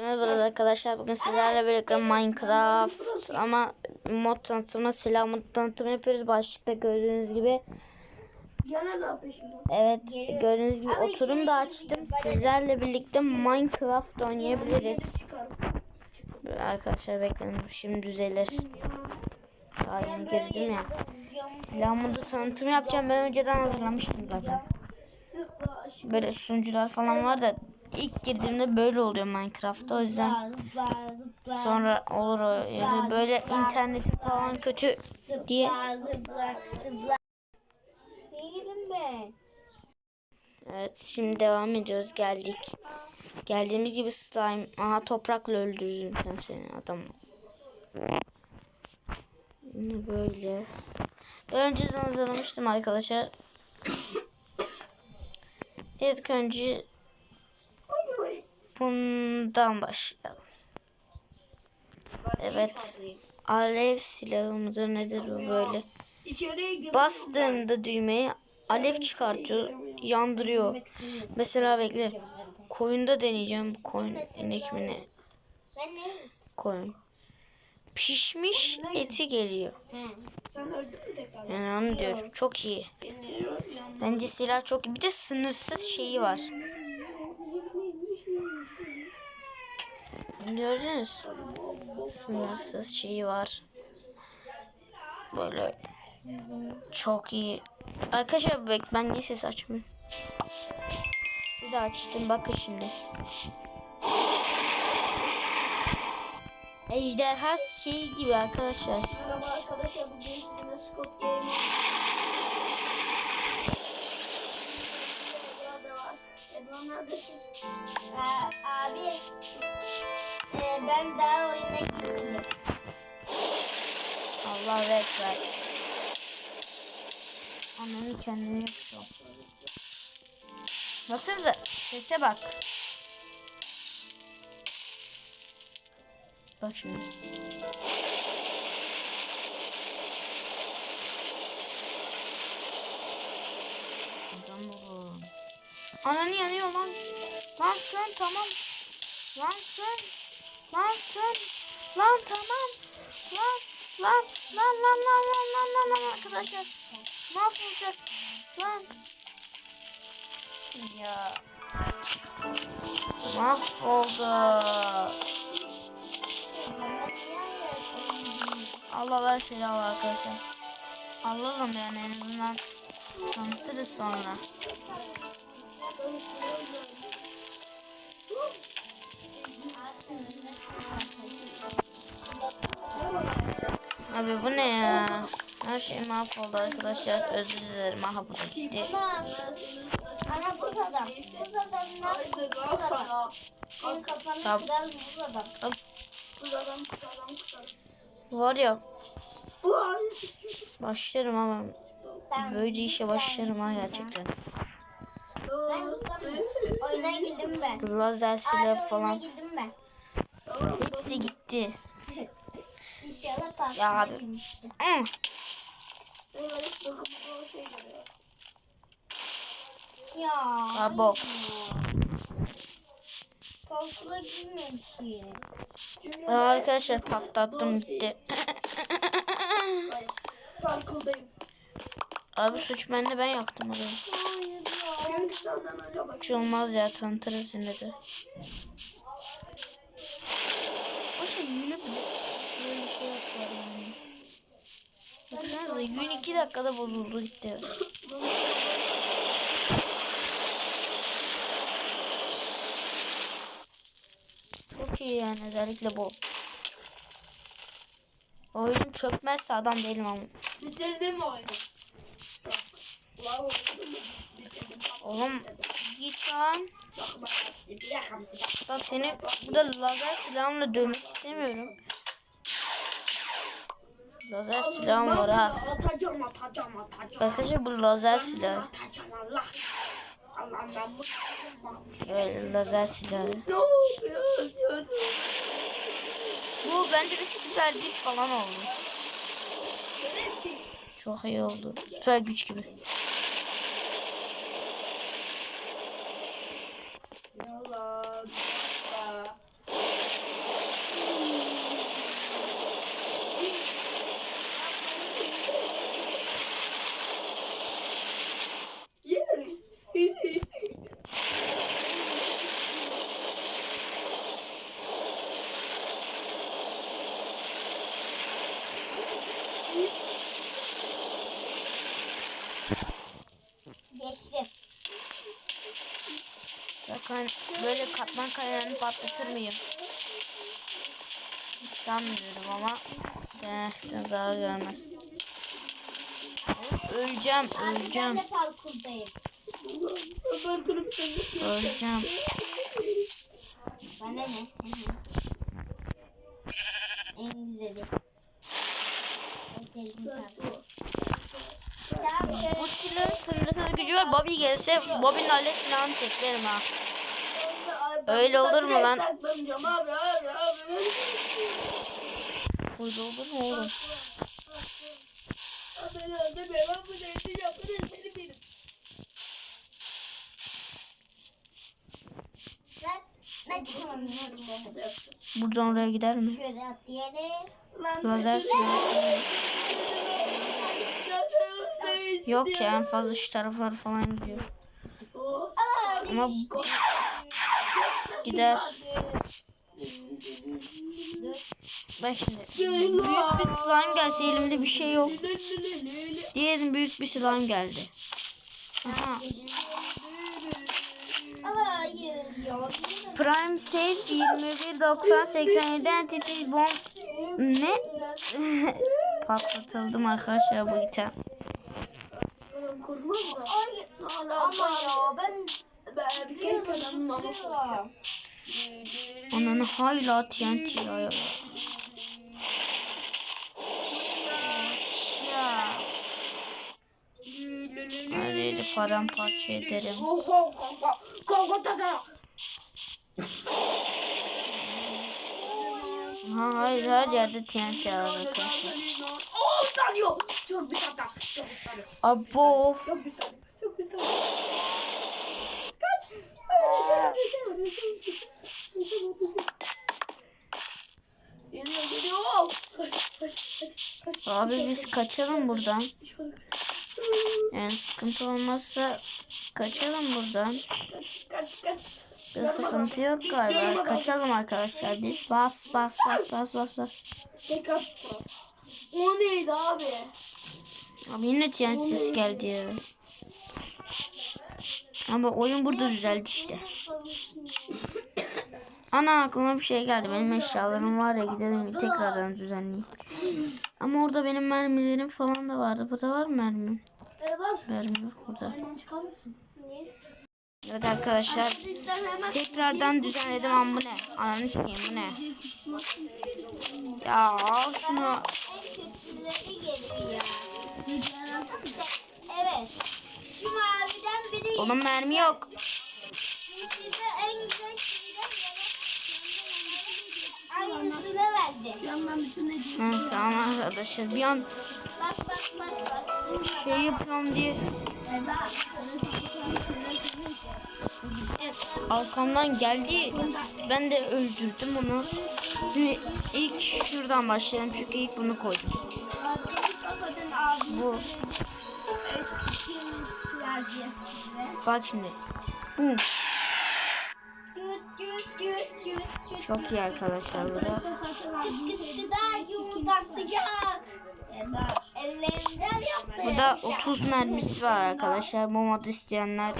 Merhaba arkadaşlar bugün sizlerle birlikte Minecraft ama mod tanıtımı silah mod tanıtımı yapıyoruz. Başlıkta gördüğünüz gibi. Evet gördüğünüz gibi oturum da açtım. sizlerle birlikte Minecraft oynayabiliriz. Arkadaşlar bekleyin. Şimdi düzelir. Daha yeni girdim ya. silah modu tanıtımı yapacağım. Ben önceden hazırlamıştım zaten. Böyle sunucular falan var da ilk girdiğimde böyle oluyor Minecraft'ta o yüzden sonra olur o ya da böyle interneti falan kötü diye ben. Evet şimdi devam ediyoruz geldik. Geldiğimiz gibi slime. Aha toprakla öldürürüm sen seni adam. Böyle. Ben önceden hazırlamıştım arkadaşlar. İlk önce bundan başlayalım. Evet. Alev silahı mıdır nedir bu böyle? Bastığımda düğmeye alev çıkartıyor, yandırıyor. Mesela bekle. Koyunda deneyeceğim bu koyun inek mi ne? Koyun. Pişmiş eti geliyor. Yani onu diyorum. Çok iyi. Bence silah çok iyi. Bir de sınırsız şeyi var. Gördünüz. Sınırsız şeyi var. Böyle çok iyi. Arkadaşlar bek ben niye ses açmıyorum? De açtım bakın şimdi. Ejderha şeyi gibi arkadaşlar. Merhaba arkadaşlar bugün sizinle abi. E, ben daha oyuna girmedim. Allah ekber. Ananı kendini yapıyor. Baksanıza sese bak. Bak şimdi. Adam. Ananı yanıyor lan. Lan sön tamam. Lan sön. Lan sön. Lan tamam. Lan lan lan lan lan lan lan lan lan arkadaşlar. Mahvolacak. Lan. Ya. Mahvoldu. Allah ver şeyi al arkadaşlar. Alalım yani en azından tanıtırız sonra. Abi bu ne ya? Her şey mahvoldu arkadaşlar. Özür dilerim. Aha bu da gitti. Ana buz adam. Buz adam ne al sana. Senin kafanı Tamam. kıran buz adam. Kız adam kız adam kız adam. Var ya başlarım ama böyle işe başlarım ha gerçekten. Oyuna girdim ben. Lazer silah oyuna falan girdim ben. hepsi gitti. Ya abi. gitmişti. Hı. Ya. Ha bok. Parkına girmemişsin. Arkadaşlar patlattım bitti. Parkıldayım. Abi suç bende ben yaktım orayı. Hiç şey olmaz ya tanıtırız yine de. O şey bile. Baksanıza yün iki dakikada bozuldu gitti. Çok iyi yani özellikle bu. Oyun çökmezse adam değilim ama. Bitirdin mi oyunu? Bitirdim. Oğlum git lan. Bak seni burada lazer silahımla dövmek istemiyorum. Lazer silahım var ha. Atacağım atacağım atacağım. Arkadaşlar bu lazer silahı. atacağım Allah. Allah'ım ben bakmış. Evet lazer silahı. Ne oluyor? Bu bence bir süper güç falan oldu. Çok iyi oldu. Süper güç gibi. Yalan. Ya. Kan- böyle katman kayalarını patlatır mıyım? Sanmıyorum ama gerçekten zarar görmez. Öleceğim, öleceğim, öleceğim. Bana ne? en güzeli. En sevdiğim parkur. Tamam şöyle. Bu silahın sınırsız gücü var. Bobby gelse Bobby'nin alev silahını çeklerim ha. Öyle olur mu lan? Saklanacağım abi abi abi. Öyle olur mu oğlum? Buradan oraya gider mi? Lazer silahı. Yok ya en fazla şu taraflar falan gidiyor. Ama gider. Bak şimdi. Büyük bir slime gelse elimde bir şey yok. Diyelim büyük bir slime geldi. Aha. Prime Safe 21 90 87 Entity Bomb ne? Patlatıldım arkadaşlar bu item. Hala Ama ya ben ben bir kere kazandım ama. Ananı hala TNT ya. Neredeydi paramparça ederim. Ha, hayır her yerde TNT var arkadaşlar. Oh tanıyor. Çok bir tane. Çok bir tane. Abo of. Kaç. Geliyor geliyor. Kaç kaç kaç kaç. Abi biz kaçalım buradan. Yani sıkıntı olmazsa kaçalım buradan. Kaç kaç kaç. Bir sıkıntı yok galiba. Kaçalım arkadaşlar biz. Bas bas bas bas bas bas. O neydi abi? Abi yine sesi geldi ya. Ama oyun burada düzeldi işte. Ana aklıma bir şey geldi. Benim eşyalarım var ya gidelim bir tekrardan düzenleyeyim. Ama orada benim mermilerim falan da vardı. Burada var mı mermi? Mermi yok burada. Evet arkadaşlar. Tekrardan düzenledim ama bu ne? Ananı sikeyim bu ne? Ya al şunu. Evet. Şu maviden Onun mermi yok. aynısını verdi. Ben bütün. Hı, tamam arkadaşlar. Bir an şey yapıyorum diye arkamdan geldi. Ben de öldürdüm onu. Şimdi ilk şuradan başlayalım çünkü ilk bunu koydum. Bu. Bak şimdi. Cüt cüt. Çok iyi arkadaşlar bu da. Bu da 30 mermisi var arkadaşlar. Modu isteyenler.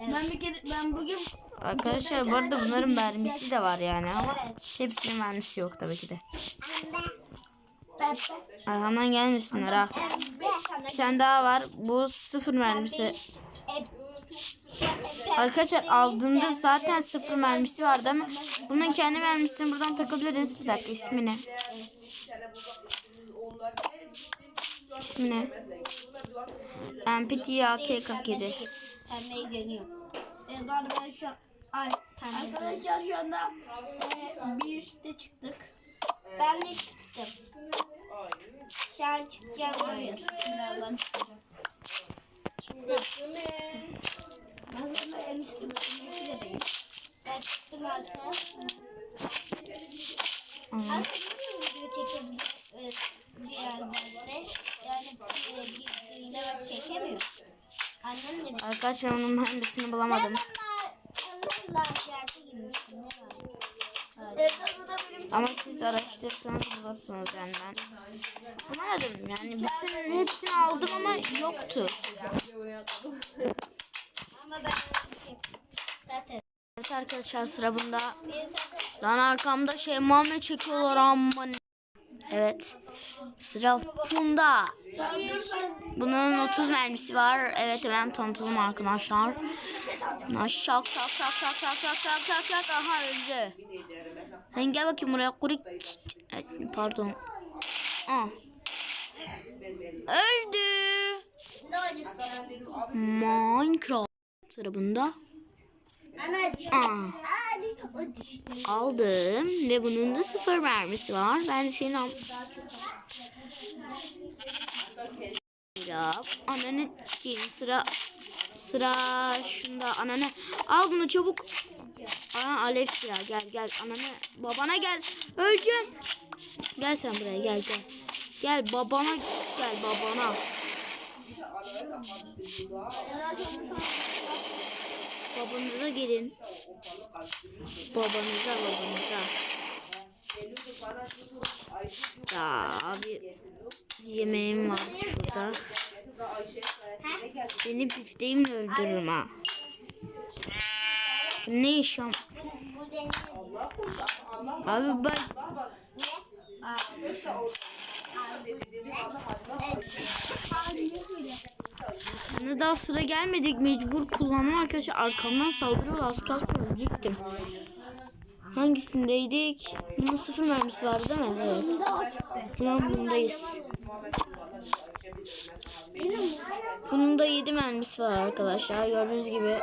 Ben bir kere ben bugün Arkadaşlar bu arada bunların mermisi de var yani ama hepsinin mermisi yok tabii ki de. Arkamdan gelmesinler ha. Bir tane daha var. Bu sıfır mermisi. Arkadaşlar aldığında zaten sıfır mermisi vardı ama bunun kendi mermisini buradan takabiliriz. Bir dakika ismi ne? İsmi ne? MPT AK-47. Pembeyi görüyor. e, daha ben şu an ay arkadaşlar şu anda e, bir üstte çıktık. Ben de çıktım. Şu an çıkacağım. Hayır. Birazdan çıkacağım. Ben sana en üstte bakayım. Ben çıktım artık. Artık nasıl video çekebilir e, bir yerlerde? Yani e, bir videoda ben çekemiyorum. Annem de bir Arkadaşlar onun mermisini bulamadım. Ben bunlar, bunlar yerde girmiştim. Ne var? Evet bu da benim Ama siz araştırırsanız bulursunuz yani ben. Bulamadım yani bütün hepsini aldım ama yoktu. Evet arkadaşlar sıra bunda. Lan arkamda şey Muhammed çekiyorlar amma. ne- Evet. Sıra bunda. Bunun 30 mermisi var. Evet hemen tanıtalım arkadaşlar. Şak şak şak şak şak şak şak şak şak Aha öldü. Sen gel bakayım buraya kurik. Evet, pardon. Aa. Öldü. Minecraft. Sıra bunda. Ana düştü. Aa. Aldım ve bunun da sıfır mermisi var. Ben de senin al... Sıra ananı diyeyim sıra sıra şunda ananı al bunu çabuk. Aa alev sıra gel gel ananı babana gel öleceğim. Gel sen buraya gel gel. Gel babana gel babana. Babanıza gelin. Babanıza babanıza. Ya abi yemeğim var şurada. Seni bifteğimle öldürürüm ha. Ne iş am-. Abi ben ne daha sıra gelmedik mecbur kullanmam arkadaşlar arkamdan saldırıyorlar az kalsın ölecektim. Hangisindeydik? Bunun sıfır mermisi vardı değil mi? Evet. Tamam bundayız. Bunun da 7 mermisi var arkadaşlar. Gördüğünüz gibi.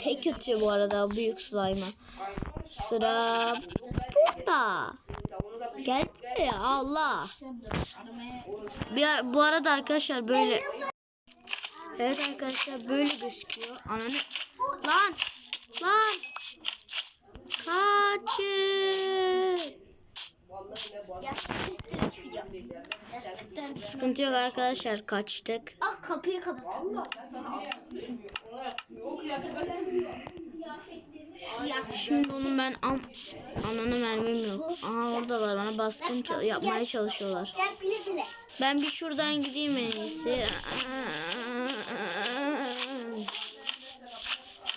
Tek atıyor bu arada büyük slime'a. Sıra burada. Gel buraya Allah. Bir bu arada arkadaşlar böyle Evet arkadaşlar böyle gözüküyor. Ananı lan lan kaçın. Sıkıntı yok arkadaşlar kaçtık. Bak kapıyı kapatın. Şimdi onun ben am ananı mermim yok. Aha oradalar bana baskın çal- yapmaya çalışıyorlar. Ben bir şuradan gideyim en iyisi.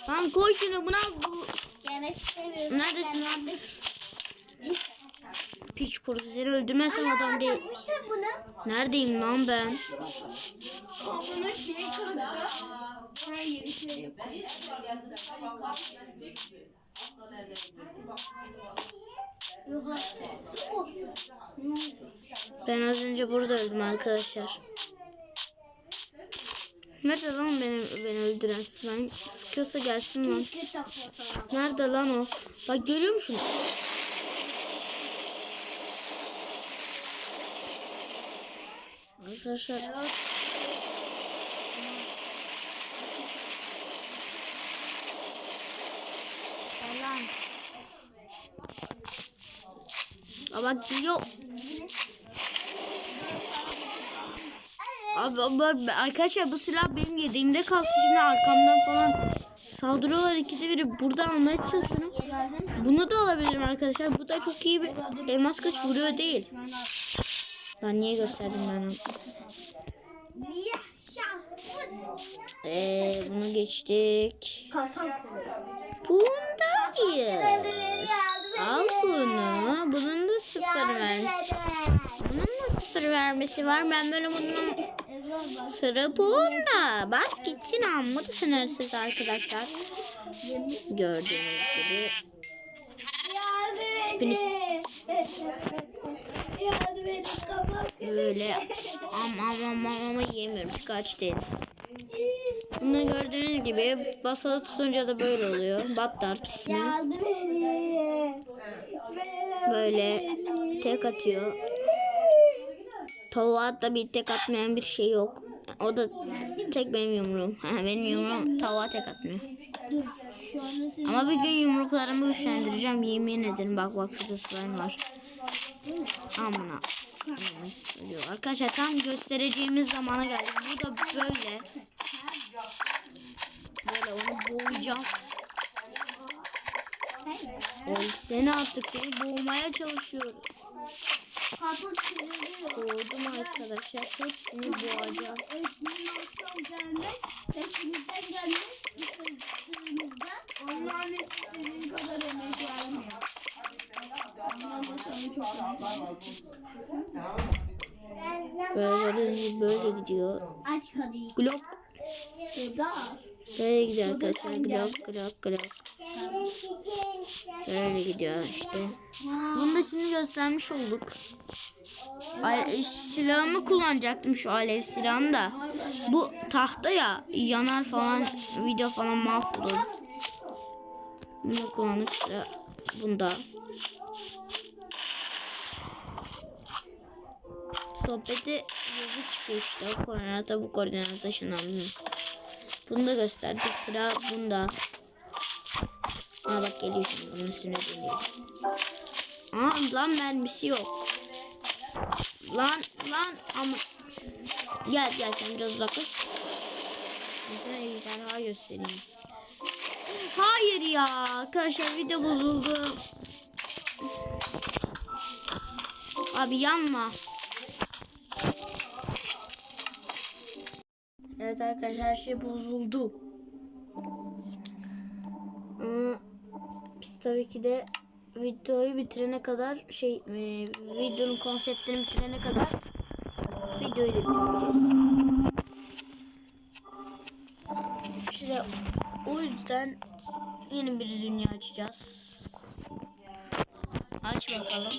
Tamam koy şunu buna bu. Gelmek istemiyorum. Neredesin lan? Piç kurusu seni öldürmezsem adam değil. Bunu. Neredeyim lan ben? Bunun şeyi kırıktı. Buraya yeni şey yapıyor. Artık. Oh. Ben az önce burada öldüm arkadaşlar. Nerede lan benim beni öldüren slime? Sıkıyorsa gelsin lan. Nerede lan o? Bak görüyor musun? Arkadaşlar Lan. Aa, Abi, abi, arkadaşlar bu silah benim yediğimde kalsın şimdi arkamdan falan saldırıyorlar ikide biri buradan almaya çalışıyorum. Bunu da alabilirim arkadaşlar. Bu da çok iyi bir elmas kaç vuruyor değil. Lan niye gösterdim ben onu? Ee, bunu geçtik. Bundayız. Al bunu. Bunun da sıfır vermiş. Bunun sıfır vermesi var. Ben böyle bunun sıra bunda. Bas gitsin amma da sınırsız arkadaşlar. Gördüğünüz gibi. Tipiniz böyle am am am am ama yiyemiyorum çünkü aç değil. Bunu gördüğünüz gibi basılı tutunca da böyle oluyor. Battart ismi. Böyle tek atıyor. Tavuğa da bir tek atmayan bir şey yok. O da tek benim yumruğum. Benim yumruğum tavuğa tek atmıyor. Ama bir gün yumruklarımı güçlendireceğim. Yemin ederim. Bak bak şurada slime var. Amına. Ölüyor. Arkadaşlar tam göstereceğimiz zamana geldik. Bu da böyle. Böyle onu boğacağım. Oğlum seni attık seni boğmaya çalışıyoruz. Kapı kırılıyor. Boğdum arkadaşlar hepsini boğacağım. Öğretmenin akşam gelmez. Peşimizden gelmez. Üstümüzden. Onların istediğin kadar emek vermiyor. Onlar da sana çok Böyle böyle gidiyor. Aç kadıyı. Seda. böyle gidiyor arkadaşlar. Glok glok glok. Böyle gidiyor işte. Bunu da şimdi göstermiş olduk. Ale- silahımı kullanacaktım şu alev silahını da. Bu tahta ya yanar falan video falan mahvolur. Bunu kullandık sıra bunda. Sohbeti yazı çıkıyor işte. O koordinata bu koordinata ışınlandınız. Bunu da gösterdik. Sıra bunda. Aa bak geliyor şimdi bunun üstüne geliyor. Aa lan mermisi yok. Lan lan ama gel gel sen biraz uzaklaş. Sana ejderha göstereyim. Hayır ya arkadaşlar video bozuldu. Abi yanma. Evet arkadaşlar her şey bozuldu. Ama biz tabii ki de videoyu bitirene kadar şey e, videonun konseptini bitirene kadar videoyu da bitirmeyeceğiz. İşte o yüzden yeni bir dünya açacağız. Aç bakalım.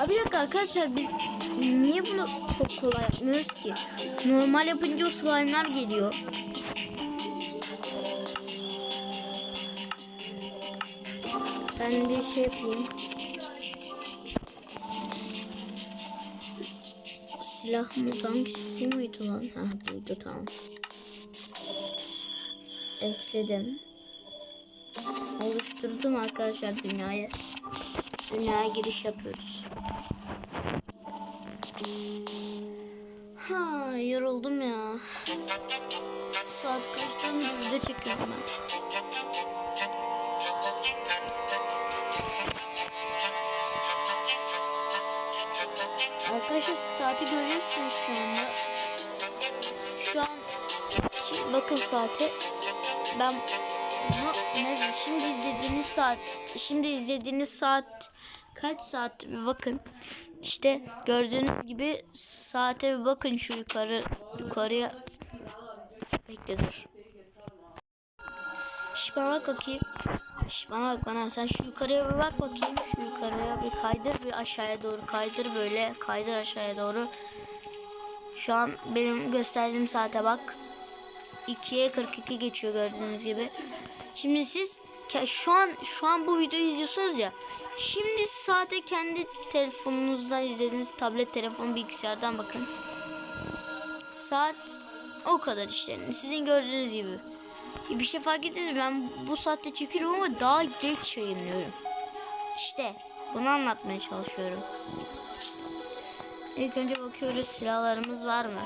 Abi bir dakika arkadaşlar biz niye bunu çok kolay yapmıyoruz ki? Normal yapınca o slime'lar geliyor. Ben bir şey yapayım. Silah mı hangisi bu muydu lan? Ha buydu tamam. Ekledim. Oluşturdum arkadaşlar dünyayı. Dünyaya giriş yapıyoruz. Ha yoruldum ya. Saat kaçtan bir video çekiyorum ben. Arkadaşlar saati görüyorsunuz şu anda. Şu an şi- bakın saate. Ben bunu ne şimdi izlediğiniz saat şimdi izlediğiniz saat kaç saat bir bakın. İşte gördüğünüz gibi saate bir bakın şu yukarı yukarıya. Bekle dur. Şş bana bak bakayım. Şş bana bak bana sen şu yukarıya bir bak bakayım. Şu yukarıya bir kaydır bir aşağıya doğru kaydır böyle kaydır aşağıya doğru. Şu an benim gösterdiğim saate bak. 2'ye 42 geçiyor gördüğünüz gibi. Şimdi siz şu an şu an bu videoyu izliyorsunuz ya. Şimdi saate kendi telefonunuzdan izlediğiniz tablet, telefon, bilgisayardan bakın. Saat o kadar işte. Sizin gördüğünüz gibi. Bir şey fark ettiniz? Ben bu saatte çekiyorum ama daha geç yayınlıyorum. İşte bunu anlatmaya çalışıyorum. İlk önce bakıyoruz silahlarımız var mı?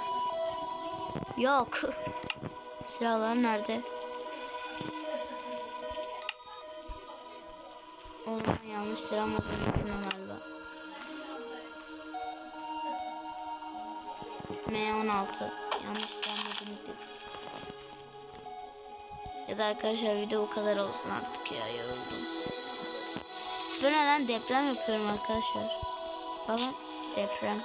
Yok. Silahlar nerede? Ben yanlış mı buldum galiba. M16 Yanlış anladım. Ya da arkadaşlar video bu kadar olsun artık ya yoruldum. Böyle lan deprem yapıyorum arkadaşlar. Bakın deprem.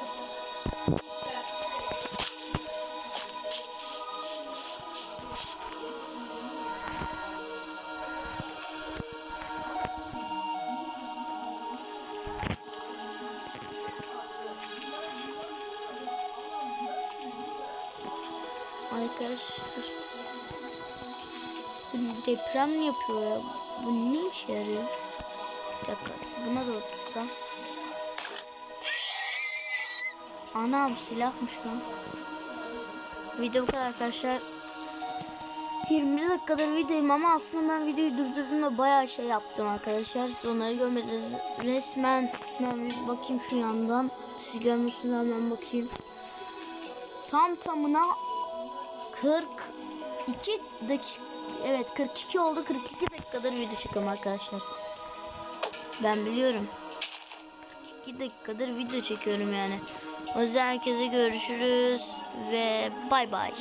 Deprem yapıyor ya. Bu ne işe yarıyor? Bir dakika buna da otursam. Anam silahmış lan. Video bu kadar arkadaşlar. 20 dakikadır videoyum ama aslında ben videoyu durdurdum da bayağı şey yaptım arkadaşlar. Siz onları görmediniz. Resmen ben bir bakayım şu yandan. Siz görmüşsünüz hemen bakayım. Tam tamına 42 dakika evet 42 oldu 42 dakikadır video çekiyorum arkadaşlar. Ben biliyorum. 42 dakikadır video çekiyorum yani. O yüzden herkese görüşürüz ve bay bay.